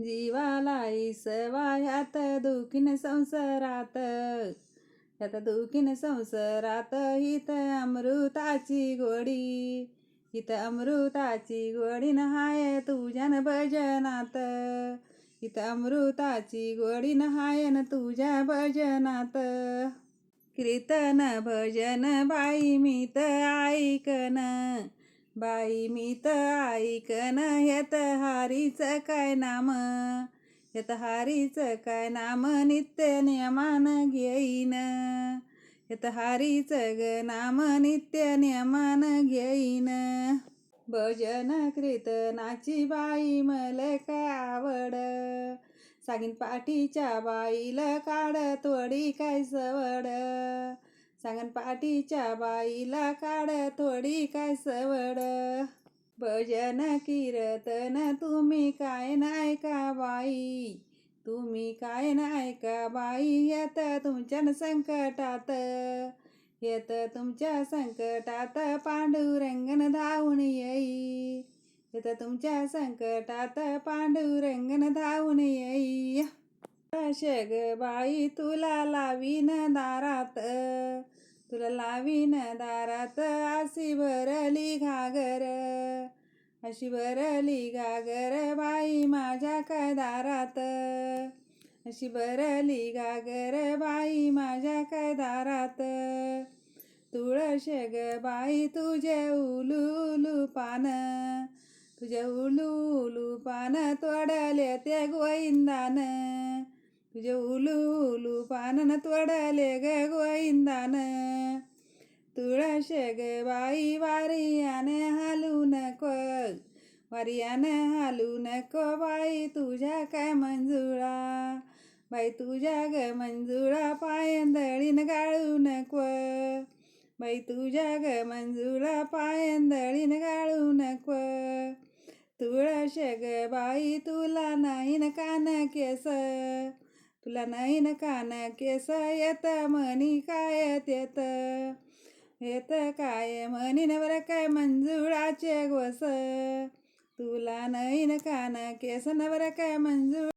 जीवाला इसवा ह्यात दुखीन संसारात. ह्यात दुखीन संसारात हित अमृताची गोडी. हित अमृताची गोडी हाय तुझ्यान भजनात. हित अमृताची गोडी न तुझ्या भजनात. कीर्तन भजन बाई मी तर बाई मी तर ऐकन येत हारीच काय नाम? येत हारीच काय नाम नित्य नियमान घेईन? येत हारीच ग नाम नित्य नियमान घेईन? भजन कीर्तनाची बाई मला काय आवड? सांगीन पाठीच्या बाईला काढ तोडी काय सवड? सांगन पाठीच्या बाईला काढ थोडी काय सवड. भजन कीर्तन तुम्ही काय नाही का बाई? तुम्ही काय नाही का बाई? येत तुमच्या संकटात. येत तुमच्या संकटात पांडुरंगन धावून येई. येत तुमच्या संकटात पांडुरंगन धावून येई. शग बाई तुला लावीन दारात तुला लावीन दारात अशी भरली घागर अशी भरली घागर बाई माझ्या काय दारात अशी भरली घागर बाई माझ्या काय दारात तुळश ग बाई तुझे उलू पान तुझे उलू उलू पान तोडले ते गोविंदान. तुझे उलू उलू पानन तोडले ग गोविंदान. तुळश ग बाई वारियाने हालू नको. वारियाने हालू नको बाई तुझ्या काय मंजुळा? बाई तुझ्या ग मंजुळा पायंदळीन गाळू नको. बाई तुझ्या ग मंजुळा पायंदळीन गाळू नको. तुळश ग बाई तुला नाही न कान केस. तुला नाही न कान केस येत मनी काय येत? येत काय? मनी नवर काय मंजुळाचे गोस. तुला नाही न कान केस नवर काय मंजुळ